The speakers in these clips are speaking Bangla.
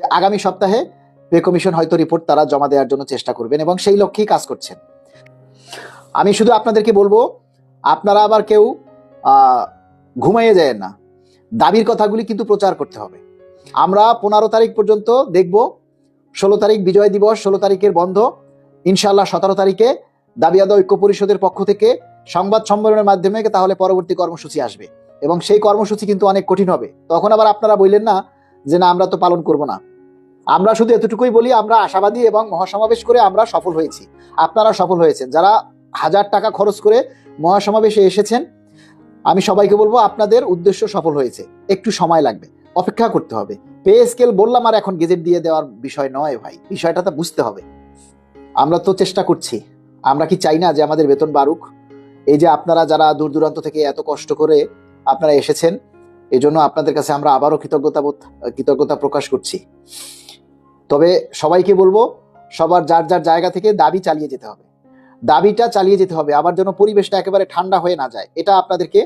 যে আগামী সপ্তাহে পে কমিশন হয়তো রিপোর্ট তারা জমা দেওয়ার জন্য চেষ্টা করবেন এবং সেই লক্ষ্যেই কাজ করছেন। আমি শুধু আপনাদেরকে বলব, আপনারা আবার কেউ ঘুমাইয়ে যায় না। দাবির কথাগুলি কিন্তু প্রচার করতে হবে। আমরা পনেরো তারিখ পর্যন্ত দেখব, ষোলো তারিখ বিজয় দিবস, ষোলো তারিখের বন্ধ। ইনশাল্লাহ সতেরো তারিখে দাবি আদায় ঐক্য পরিষদের পক্ষ থেকে সংবাদ সম্মেলনের মাধ্যমে তাহলে পরবর্তী কর্মসূচি আসবে। এবং সেই কর্মসূচি কিন্তু অনেক কঠিন হবে। তখন আবার আপনারা বললেন না যে না, আমরা তো পালন করব না। আমরা শুধু এতটুকুই বলি, আমরা আশাবাদী এবং মহাসমাবেশ করে আমরা সফল হয়েছি। আপনারা সফল হয়েছেন। যারা হাজার টাকা খরচ করে মহাসমাবেশে এসেছেন, আমি সবাইকে বলব, আপনাদের উদ্দেশ্য সফল হয়েছে। একটু সময় লাগবে, অপেক্ষা করতে হবে। পে স্কেল বললাম আর এখন গেজেট দিয়ে দেওয়ার বিষয় নয় ভাই, বিষয়টা তো বুঝতে হবে। আমরা তো চেষ্টা করছি। আমরা কি চাই না যে আমাদের বেতন বাড়ুক? এই যে আপনারা যারা দূর দূরান্ত থেকে এত কষ্ট করে আপনারা এসেছেন এই জন্য আপনাদের কাছে আমরা আবারও কৃতজ্ঞতা কৃতজ্ঞতা প্রকাশ করছি। তবে সবাইকে বলব, সবার যার যার জায়গা থেকে দাবি চালিয়ে যেতে হবে। দাবিটা চালিয়ে যেতে হবে, আবার যেন পরিবেশটা একেবারে ঠান্ডা হয়ে না যায়, এটা আপনাদেরকে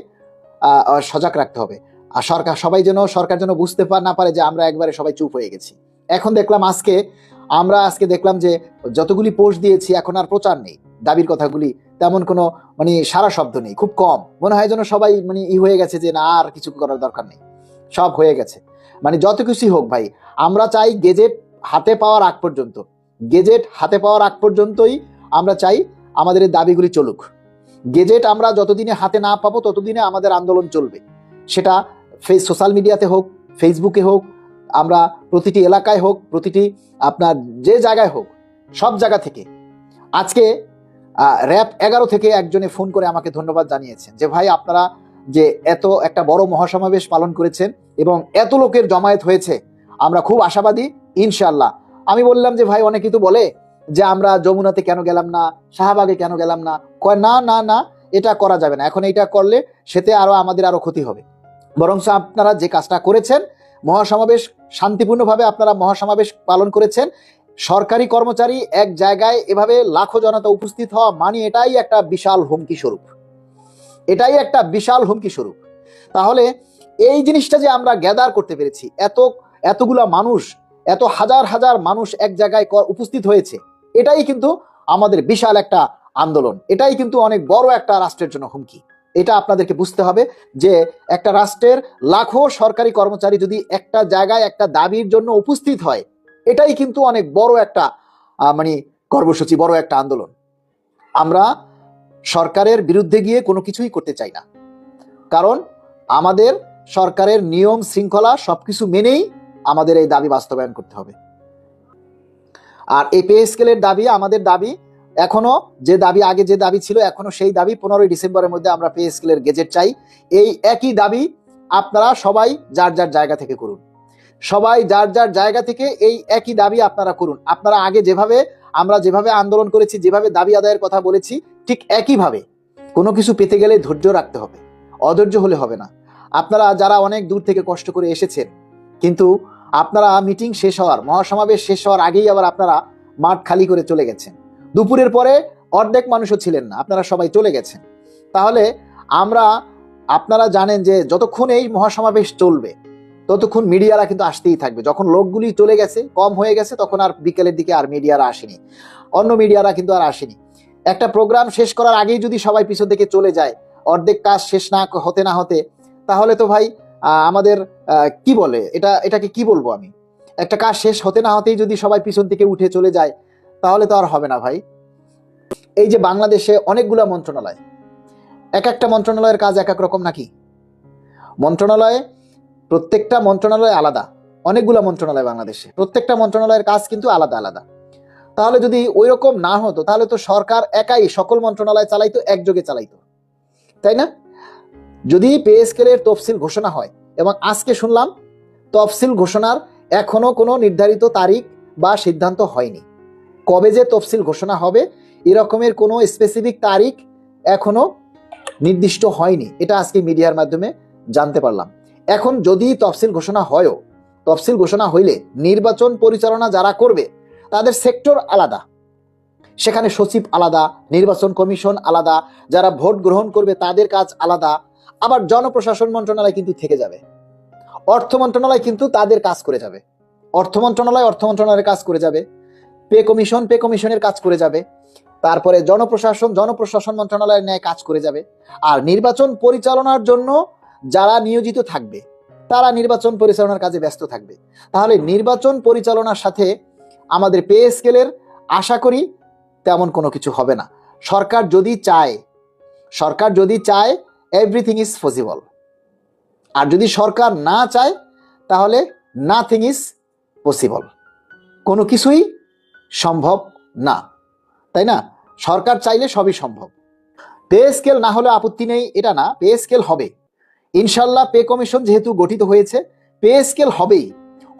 সজাগ রাখতে হবে। আর সরকার, সবাই যেন, সরকার যেন বুঝতে পার না পারে যে আমরা একবারে সবাই চুপ হয়ে গেছি। এখন দেখলাম আজকে, আমরা আজকে দেখলাম যে যতগুলি পোস্ট দিয়েছি, এখন আর প্রচার নেই, দাবির কথাগুলি। তেমন কোনো মানে সারা শব্দ নেই, খুব কম। মনে হয় যেন সবাই মানে ই হয়ে গেছে যে না, আর কিছু করার দরকার নেই। সব হয়ে গেছে। মানে যত কিছুই হোক ভাই, আমরা চাই গেজেট হাতে পাওয়ার আগ পর্যন্ত, গেজেট হাতে পাওয়ার আগ পর্যন্তই আমরা চাই আমাদের এই দাবিগুলি চলুক। গেজেট আমরা যতদিনে হাতে না পাবো ততদিনে আমাদের আন্দোলন চলবে। সেটা ফেস, সোশ্যাল মিডিয়াতে হোক, ফেসবুকে হোক, আমরা প্রতিটি এলাকায় হোক, প্রতিটি আপনার যে জায়গায় হোক, সব জায়গা থেকে। আজকে র্যাপ এগারো থেকে একজনে ফোন করে আমাকে ধন্যবাদ জানিয়েছেন যে, ভাই, আপনারা যে এত একটা বড় মহাসমাবেশ পালন করেছেন এবং এত লোকের জমায়েত হয়েছে, আমরা খুব আশাবাদী ইনশাল্লাহ আমি বললাম যে, ভাই অনেকেই তো বলে যে, আমরা যমুনাতে কেন গেলাম না, শাহবাগে কেন গেলাম না? কয়, না না না, এটা করা যাবে না। এখন এটা করলে সেতে আরও আমাদের আরও ক্ষতি হবে। বরং আপনারা যে কাজটা করেছেন, মহাসমাবেশ, শান্তিপূর্ণভাবে আপনারা মহাসমাবেশ পালন করেছেন, সরকারি কর্মচারী এক জায়গায় এভাবে লাখো জনতা উপস্থিত হওয়া মানে এটাই একটা বিশাল হুমকি স্বরূপ। এটাই একটা বিশাল হুমকি স্বরূপ। তাহলে এই জিনিসটা যে আমরা গ্যাদার করতে পেরেছি, এত, এতগুলা মানুষ এত হাজার হাজার মানুষ এক জায়গায় উপস্থিত হয়েছে। এটাই কিন্তু আমাদের বিশাল একটা আন্দোলন। এটাই কিন্তু অনেক বড় একটা রাষ্ট্রের জন্য হুমকি। এটা আপনাদেরকে বুঝতে হবে যে একটা রাষ্ট্রের লাখো সরকারি কর্মচারী যদি একটা জায়গায় একটা দাবির জন্য উপস্থিত হয়, এটাই কিন্তু অনেক বড় একটা মানে কর্মসূচি, বড় একটা আন্দোলন। আমরা সরকারের বিরুদ্ধে গিয়ে কোনো কিছুই করতে চাই না। কারণ আমাদের সরকারের নিয়ম, শৃঙ্খলা সবকিছু মেনেই আমাদের এই দাবি বাস্তবায়ন করতে হবে। আর এই পে স্কেলের দাবি, আমাদের দাবি এখনও যে দাবি, আগে যে দাবি ছিল, এখনও সেই দাবি পনেরোই ডিসেম্বরের মধ্যে আমরা পে স্কেলের গেজেট চাই। এই একই দাবি আপনারা সবাই যার যার জায়গা থেকে করুন। সবাই যার যার জায়গা থেকে এই একই দাবি আপনারা করুন। আপনারা আগে যেভাবে, আমরা যেভাবে আন্দোলন করেছি, যেভাবে দাবি আদায়ের কথা বলেছি, ঠিক একইভাবে কোনো কিছু পেতে গেলে ধৈর্য রাখতে হবে। অধৈর্য হলে হবে না। আপনারা যারা অনেক দূর থেকে কষ্ট করে এসেছেন, কিন্তু আপনারা মিটিং শেষ হওয়ার, মহাসমাবেশ শেষ হওয়ার আগেই আবার আপনারা মাঠ খালি করে চলে গেছেন। দুপুরের পরে অর্ধেক মানুষও ছিলেন না, আপনারা সবাই চলে গেছেন। তাহলে আমরা, আপনারা জানেন যে যতক্ষণ এই মহাসমাবেশ চলবে, ততক্ষণ মিডিয়ারা কিন্তু আসতেই থাকবে। যখন লোকগুলি চলে গেছে, কম হয়ে গেছে, তখন আর বিকেলের দিকে আর মিডিয়ারা আসেনি। অন্য মিডিয়ারা কিন্তু আর আসেনি। একটা প্রোগ্রাম শেষ করার আগেই যদি সবাই পিছন থেকে চলে যায়, অর্ধেক কাজ শেষ না হতে না হতে, তাহলে তো ভাই আমাদের কি বলে? এটা, এটাকে কি বলব আমি? একটা কাজ শেষ হতে না হতেই যদি সবাই পিছন থেকে উঠে চলে যায়, তাহলে তো আর হবে না ভাই। এই যে বাংলাদেশে অনেকগুলা মন্ত্রণালয়। এক একটা মন্ত্রণালয়ের কাজ এক এক রকম নাকি? মন্ত্রণালয়ে, প্রত্যেকটা মন্ত্রণালয় আলাদা। অনেকগুলো মন্ত্রণালয় বাংলাদেশে। প্রত্যেকটা মন্ত্রণালয়ের কাজ কিন্তু আলাদা আলাদা। তাহলে যদি ওই রকম না হতো, তাহলে তো সরকার একাই সকল মন্ত্রণালয় চালাইতো, একযোগে চালাইতো। তাই না? যদি পে স্কেলের তফসিল ঘোষণা হয়, এবং আজকে শুনলাম, তফসিল ঘোষণার এখনও কোনো নির্ধারিত তারিখ বা সিদ্ধান্ত হয়নি। কবে যে তফসিল ঘোষণা হবে এরকমের কোনো স্পেসিফিক তারিখ এখনও নির্দিষ্ট হয়নি। এটা আজকে মিডিয়ার মাধ্যমে জানতে পারলাম। এখন যদি তফসিল ঘোষণা হয়ও, তফসিল ঘোষণা হইলে নির্বাচন পরিচালনা যারা করবে, তাদের সেক্টর আলাদা। সেখানে সচিব আলাদা, নির্বাচন কমিশন আলাদা, যারা ভোট গ্রহণ করবে তাদের কাজ আলাদা। আবার জনপ্রশাসন মন্ত্রণালয় কিন্তু থেকে যাবে। অর্থ মন্ত্রণালয় কিন্তু তাদের কাজ করে যাবে। অর্থ মন্ত্রণালয় অর্থ মন্ত্রণালয়ের কাজ করে যাবে। পে কমিশন পে কমিশনের কাজ করে যাবে। তারপরে জনপ্রশাসন জনপ্রশাসন মন্ত্রণালয়ের ন্যায় কাজ করে যাবে। আর নির্বাচন পরিচালনার জন্য যারা নিয়োজিত থাকবে, তারা নির্বাচন পরিচালনার কাজে ব্যস্ত থাকবে। তাহলে নির্বাচন পরিচালনার সাথে আমাদের পে স্কেলের আশা করি তেমন কোনো কিছু হবে না। সরকার যদি চায়, সরকার যদি চায় এভরিথিং ইজ পসিবল আর যদি সরকার না চায়, তাহলে নাথিং ইজ পসিবল কোনো কিছুই সম্ভব না। তাই না? সরকার চাইলে সবই সম্ভব। পে স্কেল না হলে আপত্তি নেই, এটা না। পে স্কেল হবে। ইনশাল্লাহ পে কমিশন যেহেতু গঠিত হয়েছে, পে স্কেল হবেই।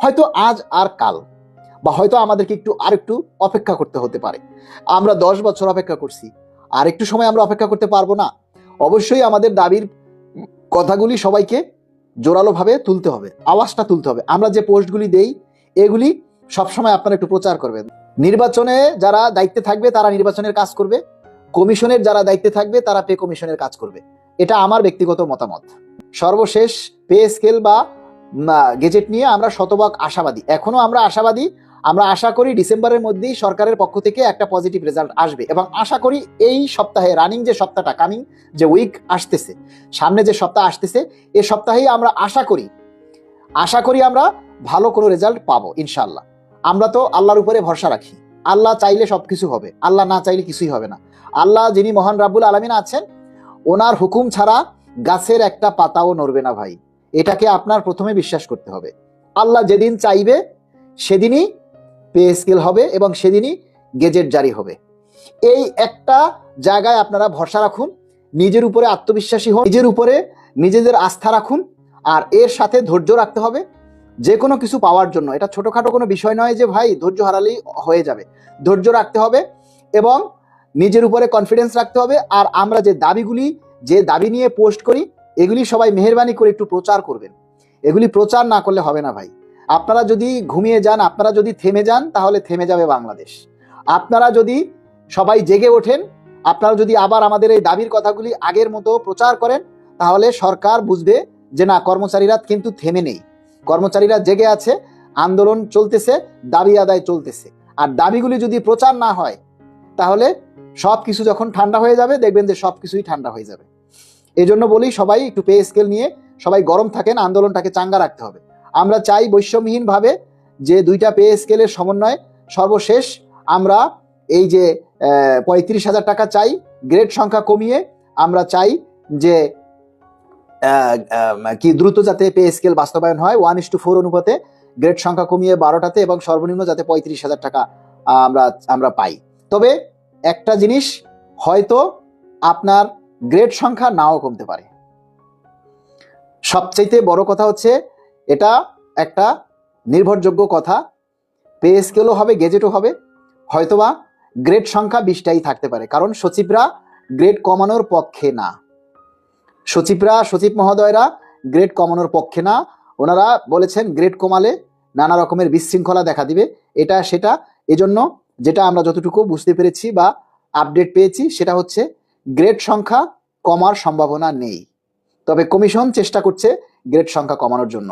হয়তো আজ আর কাল। বা হয়তো আমাদেরকে একটু আর একটু অপেক্ষা করতে হতে পারে। আমরা দশ বছর অপেক্ষা করছি। আর একটু সময় আমরা অপেক্ষা করতে পারব না। অবশ্যই আমাদের দাবির কথাগুলি সবাইকে জোরালোভাবে তুলতে হবে, আওয়াজটা তুলতে হবে। আমরা যে পোস্টগুলি দেই, এগুলি সবসময় আপনারা একটু প্রচার করবেন। নির্বাচনে যারা দায়িত্বে থাকবে, তারা নির্বাচনের কাজ করবে। কমিশনের যারা দায়িত্বে থাকবে, তারা পে কমিশনের কাজ করবে। এটা আমার ব্যক্তিগত মতামত। সর্বশেষ পে স্কেল বা গেজেট নিয়ে আমরা শতভাগ আশাবাদী। এখনও আমরা আশাবাদী আমরা আশা করি ডিসেম্বরের মধ্যেই সরকারের পক্ষ থেকে একটা পজিটিভ রেজাল্ট আসবে এবং আশা করি এই সপ্তাহে রানিং যে সপ্তাহটা কামিং যে উইক আসতেছে, সামনে যে সপ্তাহ আসতেছে, এ সপ্তাহেই আমরা আশা করি আশা করি আমরা ভালো কোনো রেজাল্ট পাবো ইনশাল্লাহ আমরা তো আল্লাহর উপরে ভরসা রাখি। আল্লাহ চাইলে সব কিছু হবে, আল্লাহ না চাইলে কিছুই হবে না। আল্লাহ যিনি মহান রাব্বুল আলমিন আছেন, ওনার হুকুম ছাড়া গাছের একটা পাতাও নড়বে না ভাই। এটাকে আপনার প্রথমে বিশ্বাস করতে হবে। আল্লাহ যেদিন চাইবে, সেদিনই পে স্কেল হবে এবং সেদিনই গেজেট জারি হবে। এই একটা জায়গায় আপনারা ভরসা রাখুন, নিজের উপরে আত্মবিশ্বাসী হন, নিজের উপরে নিজেদের আস্থা রাখুন, আর এর সাথে ধৈর্য রাখতে হবে যে কোনো কিছু পাওয়ার জন্য। এটা ছোটোখাটো কোনো বিষয় নয় যে, ভাই, ধৈর্য হারালেই হয়ে যাবে। ধৈর্য রাখতে হবে এবং নিজের উপরে কনফিডেন্স রাখতে হবে, আর আমরা যে দাবিগুলি, যে দাবি নিয়ে পোস্ট করি, এগুলি সবাই মেহরবানি করে একটু প্রচার করবেন। এগুলি প্রচার না করলে হবে না, ভাই। আপনারা যদি ঘুমিয়ে যান, আপনারা যদি থেমে যান, তাহলে থেমে যাবে বাংলাদেশ। আপনারা যদি সবাই জেগে ওঠেন, আপনারা যদি আবার আমাদের এই দাবির কথাগুলি আগের মতো প্রচার করেন, তাহলে সরকার বুঝবে যে না, কর্মচারীরা কিন্তু থেমে নেই। কর্মচারীরা জেগে আছে, আন্দোলন চলতেছে, দাবি আদায় চলতেছে। আর দাবিগুলি যদি প্রচার না হয়, তাহলে সব কিছু যখন ঠান্ডা হয়ে যাবে, দেখবেন যে সব কিছুই ঠান্ডা হয়ে যাবে। এই জন্য বলি, সবাই একটু পে স্কেল নিয়ে, সবাই গরম থাকেন, আন্দোলনটাকে চাঙ্গা রাখতে হবে। আমরা চাই বৈষম্যহীনভাবে যে দুইটা পে স্কেলের সমন্বয় সর্বশেষ আমরা এই যে পঁয়ত্রিশ হাজার টাকা চাই, গ্রেড সংখ্যা কমিয়ে আমরা চাই যে কি দ্রুত যাতে পে স্কেল বাস্তবায়ন হয় ওয়ান ইস টু ফোর অনুপাতে গ্রেড সংখ্যা কমিয়ে বারোটাতে এবং সর্বনিম্ন যাতে পঁয়ত্রিশ হাজার টাকা আমরা আমরা পাই। তবে একটা জিনিস হয়তো আপনার গ্রেড সংখ্যা নাও কমতে পারে। সবচাইতে বড় কথা হচ্ছে এটা একটা নির্ভরযোগ্য কথা। পে স্কেলও হবে, গেজেটও হবে। হয়তোবা গ্রেড সংখ্যা বিশটাই থাকতে পারে, কারণ সচিবরা গ্রেড কমানোর পক্ষে না। সচিবরা, সচিব মহোদয়রা গ্রেড কমানোর পক্ষে না। ওনারা বলেছেন গ্রেড কমালে নানা রকমের বিশৃঙ্খলা দেখা দিবে, এটা সেটা। এজন্য যেটা আমরা যতটুকু বুঝতে পেরেছি বা আপডেট পেয়েছি, সেটা হচ্ছে গ্রেড সংখ্যা কমার সম্ভাবনা নেই। তবে কমিশন চেষ্টা করছে গ্রেড সংখ্যা কমানোর জন্য।